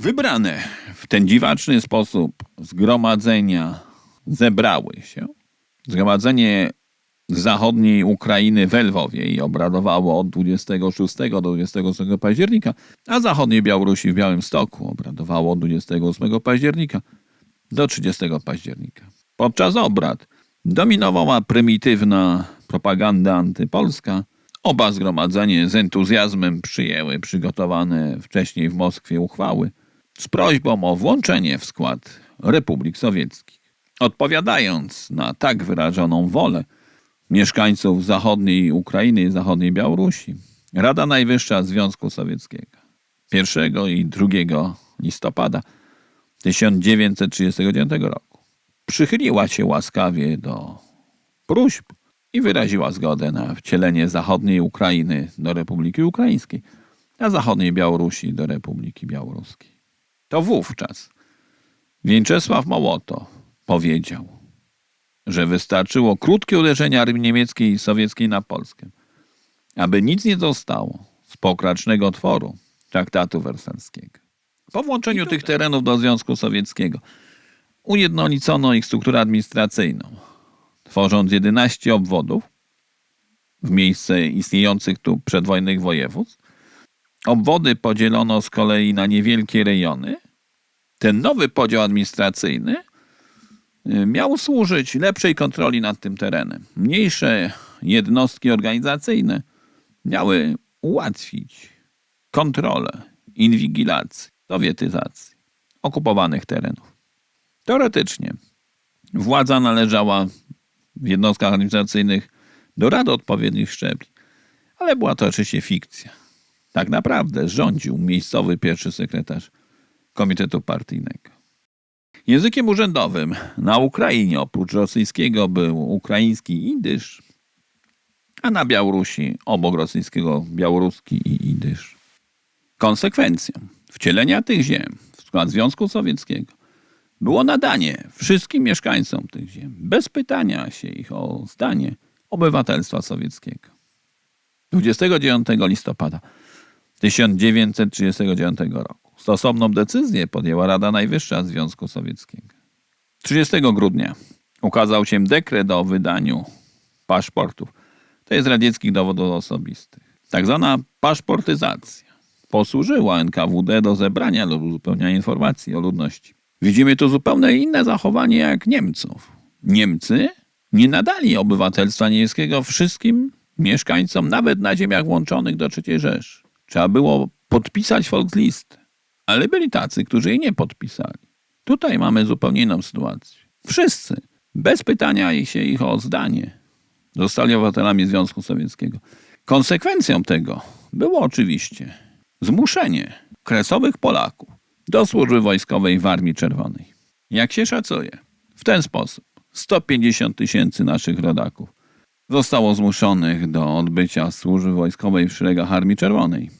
Wybrane w ten dziwaczny sposób zgromadzenia zebrały się. Zgromadzenie zachodniej Ukrainy w Lwowie i obradowało od 26 do 28 października, a zachodniej Białorusi w Białymstoku obradowało od 28 października do 30 października. Podczas obrad dominowała prymitywna propaganda antypolska. Oba zgromadzenie z entuzjazmem przyjęły przygotowane wcześniej w Moskwie uchwały z prośbą o włączenie w skład republik sowieckich. Odpowiadając na tak wyrażoną wolę mieszkańców zachodniej Ukrainy i zachodniej Białorusi, Rada Najwyższa Związku Sowieckiego 1 i 2 listopada 1939 roku przychyliła się łaskawie do próśb i wyraziła zgodę na wcielenie zachodniej Ukrainy do Republiki Ukraińskiej, a zachodniej Białorusi do Republiki Białoruskiej. To wówczas Więczesław Mołotow powiedział, że wystarczyło krótkie uderzenie armii niemieckiej i sowieckiej na Polskę, aby nic nie zostało z pokracznego tworu traktatu wersalskiego. Po włączeniu tych terenów do Związku Sowieckiego ujednolicono ich strukturę administracyjną, tworząc 11 obwodów w miejsce istniejących tu przedwojennych województw. Obwody podzielono z kolei na niewielkie rejony. Ten nowy podział administracyjny y, miał służyć lepszej kontroli nad tym terenem. Mniejsze jednostki organizacyjne miały ułatwić kontrolę, inwigilację, sowietyzację okupowanych terenów. Teoretycznie władza należała w jednostkach administracyjnych do rady odpowiednich szczebli, ale była to oczywiście fikcja. Tak naprawdę rządził miejscowy pierwszy sekretarz Komitetu Partyjnego. Językiem urzędowym na Ukrainie oprócz rosyjskiego był ukraiński idysz, a na Białorusi obok rosyjskiego białoruski i idysz. Konsekwencją wcielenia tych ziem w skład Związku Sowieckiego było nadanie wszystkim mieszkańcom tych ziem, bez pytania się ich o zdanie, obywatelstwa sowieckiego. 29 listopada 1939 roku stosowną decyzję podjęła Rada Najwyższa Związku Sowieckiego. 30 grudnia ukazał się dekret o wydaniu paszportów, to jest radzieckich dowodów osobistych. Tak zwana paszportyzacja posłużyła NKWD do zebrania lub uzupełniania informacji o ludności. Widzimy tu zupełnie inne zachowanie jak Niemców. Niemcy nie nadali obywatelstwa niemieckiego wszystkim mieszkańcom, nawet na ziemiach łączonych do III Rzeszy. Trzeba było podpisać Volkslist, ale byli tacy, którzy jej nie podpisali. Tutaj mamy zupełnie inną sytuację. Wszyscy, bez pytania się ich o zdanie, zostali obywatelami Związku Sowieckiego. Konsekwencją tego było oczywiście zmuszenie kresowych Polaków do służby wojskowej w Armii Czerwonej. Jak się szacuje, w ten sposób 150 tysięcy naszych rodaków zostało zmuszonych do odbycia służby wojskowej w szeregach Armii Czerwonej.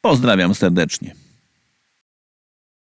Pozdrawiam serdecznie.